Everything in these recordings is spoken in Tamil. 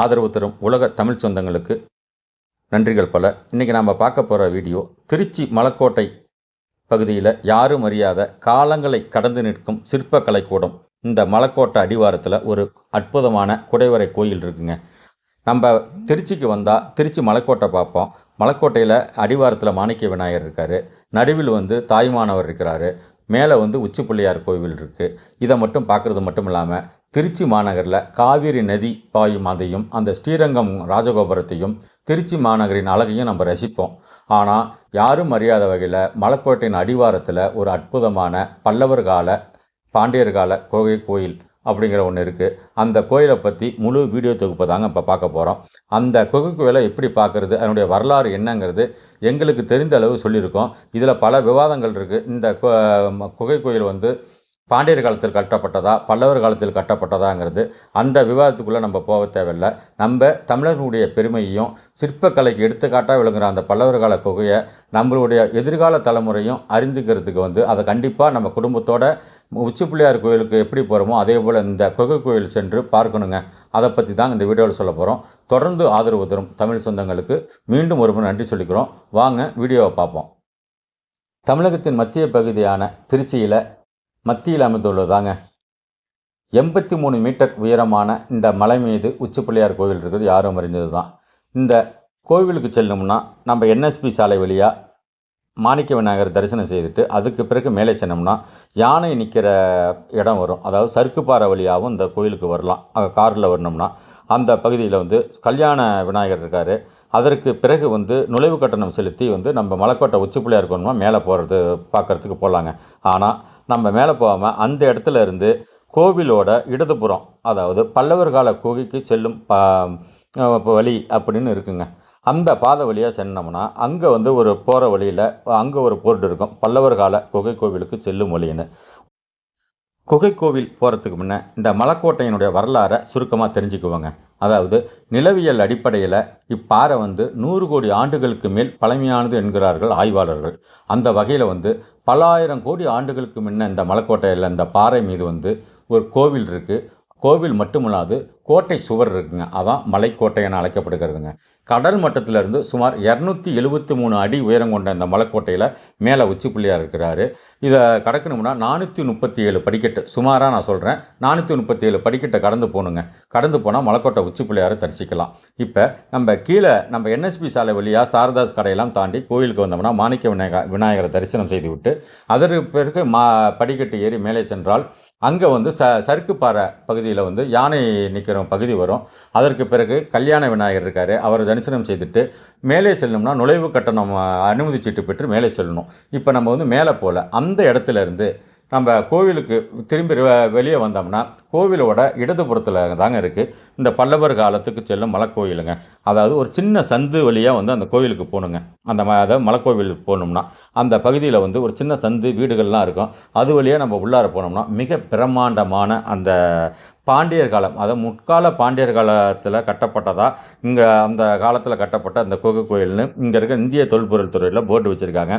ஆதரவு தரும் உலக தமிழ் சொந்தங்களுக்கு நன்றிகள் பல. இன்றைக்கி நாம் பார்க்க போகிற வீடியோ திருச்சி மலக்கோட்டை பகுதியில் யாரும் அறியாத காலங்களை கடந்து நிற்கும் சிற்பக்கலை கூடம் இந்த மலக்கோட்டை அடிவாரத்தில் ஒரு அற்புதமான குடைவரை கோயில் இருக்குங்க. நம்ம திருச்சிக்கு வந்தால் திருச்சி மலைக்கோட்டை பார்ப்போம். மலைக்கோட்டையில் அடிவாரத்தில் மாணிக்க விநாயகர் இருக்கார். நடுவில் வந்து தாய்மானவர் இருக்கிறாரு. மேலே வந்து உச்சிப்பிள்ளையார் கோவில் இருக்குது இதை மட்டும் பார்க்குறது மட்டும் இல்லாமல் திருச்சி மாநகரில் காவிரி நதி பாயும் அதையும் அந்த ஸ்ரீரங்கம் ராஜகோபுரத்தையும் திருச்சி மாநகரின் அழகையும் நம்ம ரசிப்போம். ஆனால் யாரும் அறியாத வகையில் மலைக்கோட்டையின் அடிவாரத்தில் ஒரு அற்புதமான பல்லவர் கால பாண்டியர் கால கோகை கோயில் அப்படிங்கிற ஒன்று இருக்குது அந்த கோயிலை பற்றி முழு வீடியோ தொகுப்பு தாங்க இப்போ பார்க்க போகிறோம் அந்த குகை கோயிலை எப்படி பார்க்குறது அதனுடைய வரலாறு என்னங்கிறது எங்களுக்கு தெரிந்த அளவு சொல்லியிருக்கோம். இதில் பல விவாதங்கள் இருக்குது இந்த கு- குகை கோயில் வந்து பாண்டியர் காலத்தில் கட்டப்பட்டதா பல்லவர் காலத்தில் கட்டப்பட்டதாங்கிறது அந்த விவாதத்துக்குள்ளே நம்ம போக தேவையில்லை. நம்ம தமிழர்களுடைய பெருமையையும் சிற்பக்கலைக்கு எடுத்துக்காட்டாக விளங்குற அந்த பல்லவர் கால குகையை நம்மளுடைய எதிர்கால தலைமுறையும் அறிந்துக்கிறதுக்கு வந்து அதை கண்டிப்பாக நம்ம குடும்பத்தோட உச்சி பிள்ளையார் கோயிலுக்கு எப்படி போகிறோமோ அதே போல் இந்த குகை கோயில் சென்று பார்க்கணுங்க. அதை பற்றி தான் இந்த வீடியோவில் சொல்ல போகிறோம் தொடர்ந்து ஆதரவு தரும் தமிழ் சொந்தங்களுக்கு மீண்டும் ஒரு நன்றி சொல்லிக்கிறோம். வாங்க வீடியோவை பார்ப்போம். தமிழகத்தின் மத்திய பகுதியான திருச்சியில் மத்தியில் அமைந்துள்ளதாங்க. எண்பத்தி மூணு மீட்டர் உயரமான இந்த மலை மீது உச்சிப்பிள்ளையார் கோவில் இருக்கிறது யாரும் அறிஞ்சது தான் இந்த கோவிலுக்கு செல்லணும்னா நம்ம என்எஸ்பி சாலை வழியாக மாணிக்க விநாயகர் தரிசனம் செய்துட்டு அதுக்கு பிறகு மேலே சென்னோம்னா யானை நிற்கிற இடம் வரும். அதாவது சறுக்குப்பாறை வழியாகவும் இந்த கோயிலுக்கு வரலாம். காரில் வரணும்னா அந்த பகுதியில் வந்து கல்யாண விநாயகர் இருக்கார். அதற்கு பிறகு வந்து நுழைவு கட்டணம் செலுத்தி வந்து நம்ம மலைக்கோட்டை உச்சி இருக்கணுமா மேலே போகிறது பார்க்கறதுக்கு போகலாங்க ஆனால் நம்ம மேலே போகாமல் அந்த இடத்துல இருந்து கோவிலோட இடதுபுறம் அதாவது பல்லவர் கால குகைக்கு செல்லும் ப வழி அப்படின்னு இருக்குங்க. அந்த பாதை வழியாக சென்னோம்னா அங்கே வந்து ஒரு போகிற வழியில் அங்கே ஒரு போர்டு இருக்கும். பல்லவர் கால குகை கோவிலுக்கு செல்லும் வழின்னு. குகை கோவில் போகிறதுக்கு முன்னே இந்த மலைக்கோட்டையினுடைய வரலாறை சுருக்கமாக தெரிஞ்சுக்குவோங்க. அதாவது நிலவியல் அடிப்படையில் இப்பாறை வந்து நூறு கோடி ஆண்டுகளுக்கு மேல் பழமையானது என்கிறார்கள் ஆய்வாளர்கள். அந்த வகையில் வந்து பல ஆயிரம் கோடி ஆண்டுகளுக்கு முன்ன இந்த மலைக்கோட்டையில் இந்த பாறை மீது வந்து ஒரு கோவில் இருக்குது கோவில் மட்டுமில்லாது கோட்டை சுவர் இருக்குங்க. அதான் மலைக்கோட்டை என அழைக்கப்படுகிறதுங்க. கடல் மட்டத்திலிருந்து சுமார் இரநூத்தி எழுபத்தி மூணு அடி உயரம் கொண்ட இந்த மலைக்கோட்டையில் மேலே உச்சி பிள்ளையார் இருக்கிறாரு. இதை கடக்கணும்னா நானூற்றி முப்பத்தி ஏழு படிக்கட்டு சுமாராக நான் சொல்கிறேன் நானூற்றி முப்பத்தி ஏழு படிக்கட்டை கடந்து போகணுங்க. கடந்து போனால் மலைக்கோட்டை உச்சி பிள்ளையாரை தரிசிக்கலாம். இப்போ நம்ம கீழே நம்ம என்எஸ்பி சாலை வழியாக சாரதாஸ் கடையெல்லாம் தாண்டி கோயிலுக்கு வந்தோம்னா மாணிக்க விநாயக விநாயகரை தரிசனம் செய்து விட்டு அதற்கு பிறகு மா படிக்கட்டு ஏறி மேலே சென்றால் அங்கே வந்து ச சறுக்குப்பாறை பகுதியில் வந்து யானை நிற்கிற பகுதி வரும். அதற்கு பிறகு கல்யாண விநாயகர் இருக்கார். அவரை தரிசனம் செய்துட்டு மேலே செல்லணும்னா நுழைவு கட்டணம் அனுமதி சீட்டு பெற்று மேலே செல்லணும். இப்போ நம்ம வந்து மேலே போகல. அந்த இடத்துல இருந்து நம்ம கோவிலுக்கு திரும்பி வெளியே வந்தோம்னா கோவிலோட இடதுபுறத்தில் தாங்க இருக்குது இந்த பல்லவர் காலத்துக்கு செல்லும் மலைக்கோயிலுங்க அதாவது ஒரு சின்ன சந்து வழியாக வந்து அந்த கோவிலுக்கு போகணுங்க அந்த ம அதாவது மலைக்கோவிலுக்கு போகணும்னா அந்த பகுதியில் வந்து ஒரு சின்ன சந்து வீடுகள்லாம் இருக்கும். அது வழியாக நம்ம உள்ளார போனோம்னா மிக பிரம்மாண்டமான அந்த பாண்டியர் காலம் அதாவது முற்கால பாண்டியர் காலத்தில் கட்டப்பட்டதா இங்கே அந்த காலத்தில் கட்டப்பட்ட அந்த கோகை கோயில்னு இங்கே இருக்க இந்திய தொல்பொருள் துறையில் போர்டு வச்சுருக்காங்க.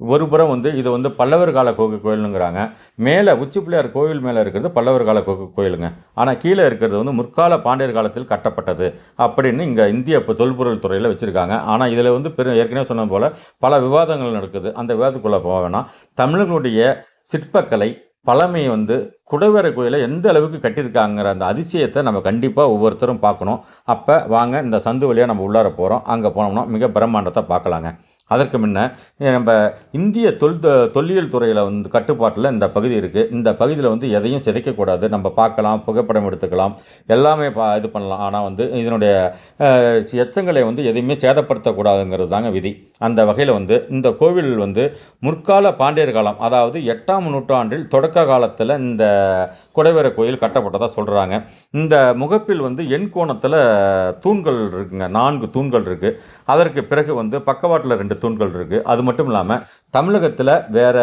ஒரு புறம் வந்து இது வந்து பல்லவர் கால கோகு கோயிலுங்கிறாங்க. மேலே உச்சி பிள்ளையார் கோவில் மேலே இருக்கிறது பல்லவர் கால குகை கோயிலுங்க. ஆனால் கீழே இருக்கிறது வந்து முற்கால பாண்டியர் காலத்தில் கட்டப்பட்டது அப்படின்னு இங்கே இந்திய இப்போ தொல்பொருள் துறையில் வச்சுருக்காங்க. ஆனால் இதில் வந்து பெரும் ஏற்கனவே சொன்னது போல் பல விவாதங்கள் நடக்குது. அந்த விவாதத்துக்குள்ளே போக வேணாம். தமிழர்களுடைய சிற்பக்கலை பழமையை வந்து குடைவரை கோயிலை எந்த அளவுக்கு கட்டியிருக்காங்கிற அந்த அதிசயத்தை நம்ம கண்டிப்பாக ஒவ்வொருத்தரும் பார்க்கணும். அப்போ வாங்க இந்த சந்து வழியாக நம்ம உள்ளார போகிறோம் அங்கே போனோம்னா மிக பிரம்மாண்டத்தை பார்க்கலாங்க. அதற்கு முன்ன நம்ம இந்திய தொல் தொல்லியல் துறையில் வந்து கட்டுப்பாட்டில் இந்த பகுதி இருக்குது இந்த பகுதியில் வந்து எதையும் சிதைக்கக்கூடாது. நம்ம பார்க்கலாம் புகைப்படம் எடுத்துக்கலாம். எல்லாமே பா இது பண்ணலாம். ஆனால் வந்து இதனுடைய எச்சங்களை வந்து எதையுமே சேதப்படுத்தக்கூடாதுங்கிறது தாங்க விதி. அந்த வகையில் வந்து இந்த கோவில் வந்து முற்கால பாண்டியர் காலம் அதாவது எட்டாம் நூற்றாண்டில் தொடக்க காலத்தில் இந்த குடைவர கோயில் கட்டப்பட்டதாக சொல்கிறாங்க இந்த முகப்பில் வந்து எண் கோணத்தில் தூண்கள் இருக்குங்க. நான்கு தூண்கள் இருக்குது அதற்கு பிறகு வந்து பக்கவாட்டில் ரெண்டு தூண்கள் இருக்குது அது மட்டும் இல்லாமல் தமிழகத்தில் வேற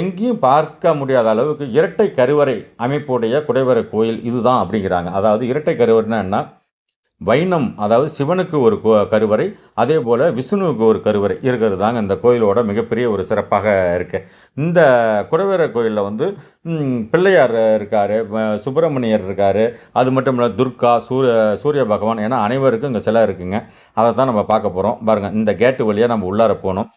எங்கேயும் பார்க்க முடியாத அளவுக்கு இரட்டை கருவறை அமைப்புடைய குடைவரை கோயில் இதுதான் அப்படிங்கிறாங்க. அதாவது இரட்டை கருவறைனா என்ன? வைணம் அதாவது சிவனுக்கு ஒரு கோ- கருவறை அதே போல் விஷ்ணுவுக்கு ஒரு கருவறை இருக்கிறது தாங்க இந்த கோயிலோட மிகப்பெரிய ஒரு சிறப்பாக இருக்குது இந்த குடவேர கோயிலில் வந்து பிள்ளையார் இருக்கார் சுப்பிரமணியர் இருக்கார் அது மட்டும் இல்லை துர்கா சூரிய சூரிய பகவான் ஏன்னா அனைவருக்கும் இங்கே சிலை இருக்குங்க. அதை தான் நம்ம பார்க்க போகிறோம் பாருங்கள் இந்த கேட்டு வழியாக நம்ம உள்ளார போகணும்.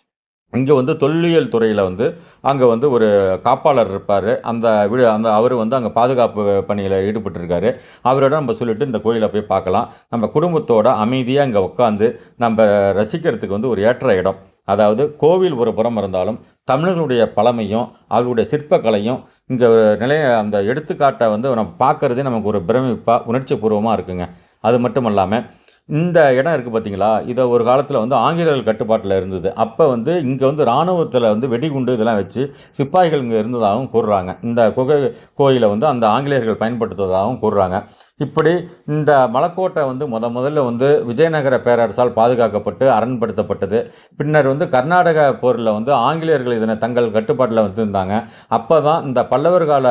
இங்கே வந்து தொல்லியல் துறையில் வந்து அங்கே வந்து ஒரு காப்பாளர் இருப்பார். அந்த வீடு அந்த அவர் வந்து அங்கே பாதுகாப்பு பணியில் ஈடுபட்டிருக்காரு. அவரோட நம்ம சொல்லிட்டு இந்த கோயிலை போய் பார்க்கலாம். நம்ம குடும்பத்தோட அமைதியாக இங்கே உட்காந்து நம்ம ரசிக்கிறதுக்கு வந்து ஒரு ஏற்ற இடம். அதாவது கோவில் ஒரு புறம் இருந்தாலும் தமிழர்களுடைய பழமையும் அவர்களுடைய சிற்பக்கலையும் இந்த நிலைய அந்த எடுத்துக்காட்டை வந்து நம்ம பார்க்குறதே நமக்கு ஒரு பிரமிப்பாக உணர்ச்சி பூர்வமாக இருக்குங்க. அது மட்டும் இல்லாமல் இந்த இடம் இருக்குது பார்த்தீங்களா இதை ஒரு காலத்தில் வந்து ஆங்கிலேயர்கள் கட்டுப்பாட்டில் இருந்தது. அப்போ வந்து இங்கே வந்து இராணுவத்தில் வந்து வெடிகுண்டு இதெல்லாம் வச்சு சிப்பாய்கள் இங்கே இருந்ததாகவும் கூறுறாங்க. இந்த குகை கோயிலை வந்து அந்த ஆங்கிலேயர்கள் பயன்படுத்துவதாகவும் கூறுறாங்க. இப்படி இந்த மலைக்கோட்டை வந்து முத முதல்ல வந்து விஜயநகர பேரரசால் பாதுகாக்கப்பட்டு அரண்படுத்தப்பட்டது. பின்னர் வந்து கர்நாடக போரில் வந்து ஆங்கிலேயர்கள் இதனை தங்கள் கட்டுப்பாட்டில் வந்திருந்தாங்க அப்போ தான் இந்த பல்லவர் கால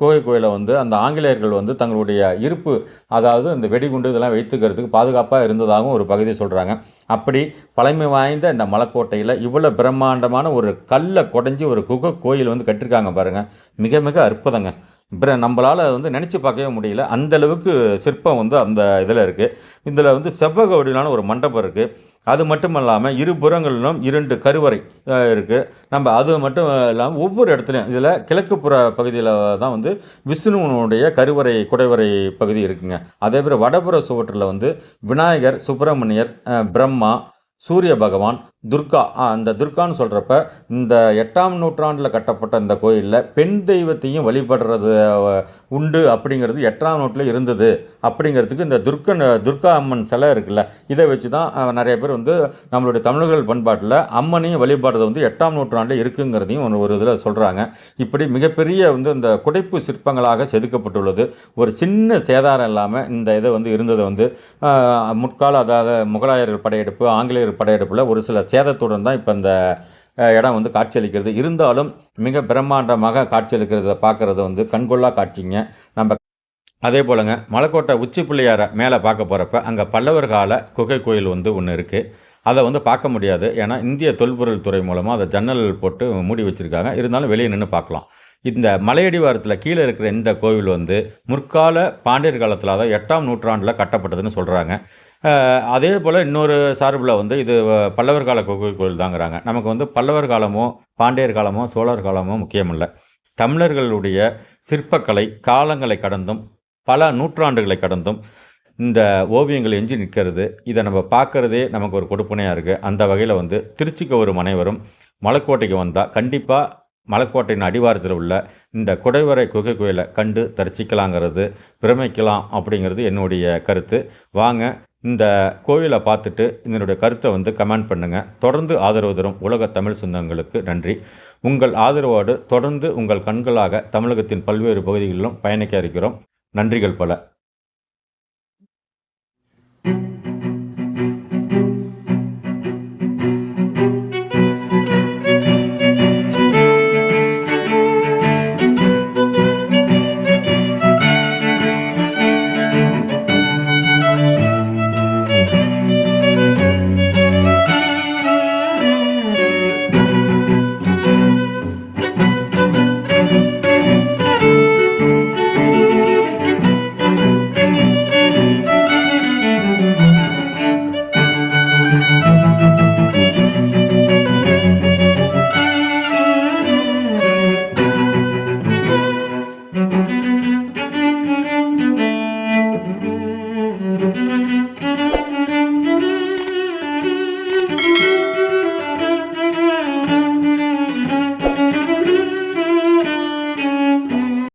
குகை கோயிலை வந்து அந்த ஆங்கிலேயர்கள் வந்து தங்களுடைய இருப்பு அதாவது இந்த வெடிகுண்டு இதெல்லாம் வைத்துக்கிறதுக்கு பாதுகாப்பாக இருந்ததாகவும் ஒரு பகுதி சொல்கிறாங்க அப்படி பழமை வாய்ந்த இந்த மலைக்கோட்டையில் இவ்வளோ பிரம்மாண்டமான ஒரு கல்லை குடஞ்சி ஒரு குகை கோயில் வந்து கட்டியிருக்காங்க பாருங்கள் மிக மிக அற்புதங்க. பிற நம்மளால் வந்து நினச்சி பார்க்கவே முடியல. அந்தளவுக்கு சிற்பம் வந்து அந்த இதில் இருக்குது இதில் வந்து செவ்வகவடியிலான ஒரு மண்டபம் இருக்குது அது மட்டும் இல்லாமல் இரு புறங்களிலும் இரண்டு கருவறை இருக்குது நம்ம அது மட்டும் இல்லாமல் ஒவ்வொரு இடத்துலையும் இதில் கிழக்கு புற பகுதியில் தான் வந்து விஷ்ணுவனுடைய கருவறை குடைவரை பகுதி இருக்குங்க. அதே போல் வடபுற சுவற்றில் வந்து விநாயகர் சுப்பிரமணியர் பிரம்மா சூரிய பகவான் துர்கா. அந்த துர்கான்னு சொல்கிறப்ப இந்த எட்டாம் நூற்றாண்டில் கட்டப்பட்ட இந்த கோயிலில் பெண் தெய்வத்தையும் வழிபடுறது உண்டு அப்படிங்கிறது எட்டாம் நூற்றில் இருந்தது. அப்படிங்கிறதுக்கு இந்த துர்க்கன் துர்கா அம்மன் சிலை இருக்குல்ல இதை வச்சு தான் நிறைய பேர் வந்து நம்மளுடைய தமிழர்கள் பண்பாட்டில் அம்மனையும் வழிபாடுறது வந்து எட்டாம் நூற்றாண்டில் இருக்குங்கிறதையும் ஒரு- ஒரு இதில் சொல்கிறாங்க இப்படி மிகப்பெரிய வந்து இந்த குடைப்பு சிற்பங்களாக செதுக்கப்பட்டுள்ளது. ஒரு சின்ன சேதாரம் இல்லாமல் இந்த இதை வந்து இருந்தது வந்து முற்கால அதாவது முகலாயர்கள் படையெடுப்பு ஆங்கிலேயர் படையெடுப்பில் ஒரு சில சேதத்துடன் தான் இப்போ இந்த இடம் வந்து காட்சியளிக்கிறது. இருந்தாலும் மிக பிரம்மாண்டமாக காட்சியளிக்கிறத பார்க்குறது வந்து கண்கொள்ளா காட்சிங்க. நம்ம அதே போலங்க மலைக்கோட்டை உச்சி பிள்ளையாரை மேலே பார்க்க போகிறப்ப அங்கே பல்லவர் கால குகை கோயில் வந்து ஒன்று இருக்குது அதை வந்து பார்க்க முடியாது. ஏன்னா இந்திய தொல்பொருள் துறை மூலமாக அதை ஜன்னல் போட்டு மூடி வச்சுருக்காங்க. இருந்தாலும் வெளியே நின்று பார்க்கலாம். இந்த மலையடிவாரத்தில் கீழே இருக்கிற இந்த கோவில் வந்து முற்கால பாண்டியர் காலத்தில் அதாவது எட்டாம் நூற்றாண்டில் கட்டப்பட்டதுன்னு சொல்கிறாங்க அதே போல் இன்னொரு சார்பில் வந்து இது பல்லவர் கால குகை கோயில் தாங்கிறாங்க நமக்கு வந்து பல்லவர் காலமோ பாண்டியர் காலமோ சோழர் காலமோ முக்கியமில்லை. தமிழர்களுடைய சிற்பக்கலை காலங்களை கடந்தும் பல நூற்றாண்டுகளை கடந்தும் இந்த ஓவியங்கள் எஞ்சி நிற்கிறது. இதை நம்ம பார்க்குறதே நமக்கு ஒரு கொடுப்பனையாக இருக்குது அந்த வகையில் வந்து திருச்சிக்கு ஒரு அனைவரும் மலைக்கோட்டைக்கு வந்தால் கண்டிப்பாக மலைக்கோட்டையின் அடிவாரத்தில் உள்ள இந்த குடைவரை குகை கோயிலை கண்டு தரிசிக்கலாங்கிறது பிரமிக்கலாம் அப்படிங்கிறது என்னுடைய கருத்து. வாங்க இந்த கோயிலை பார்த்துட்டு இதனுடைய கருத்தை வந்து கமெண்ட் பண்ணுங்கள் தொடர்ந்து ஆதரவு தரும் உலக தமிழ் சொந்தங்களுக்கு நன்றி. உங்கள் ஆதரவோடு தொடர்ந்து உங்கள் கண்களாக தமிழகத்தின் பல்வேறு பகுதிகளிலும் பயணிக்க இருக்கிறோம். நன்றிகள் பல.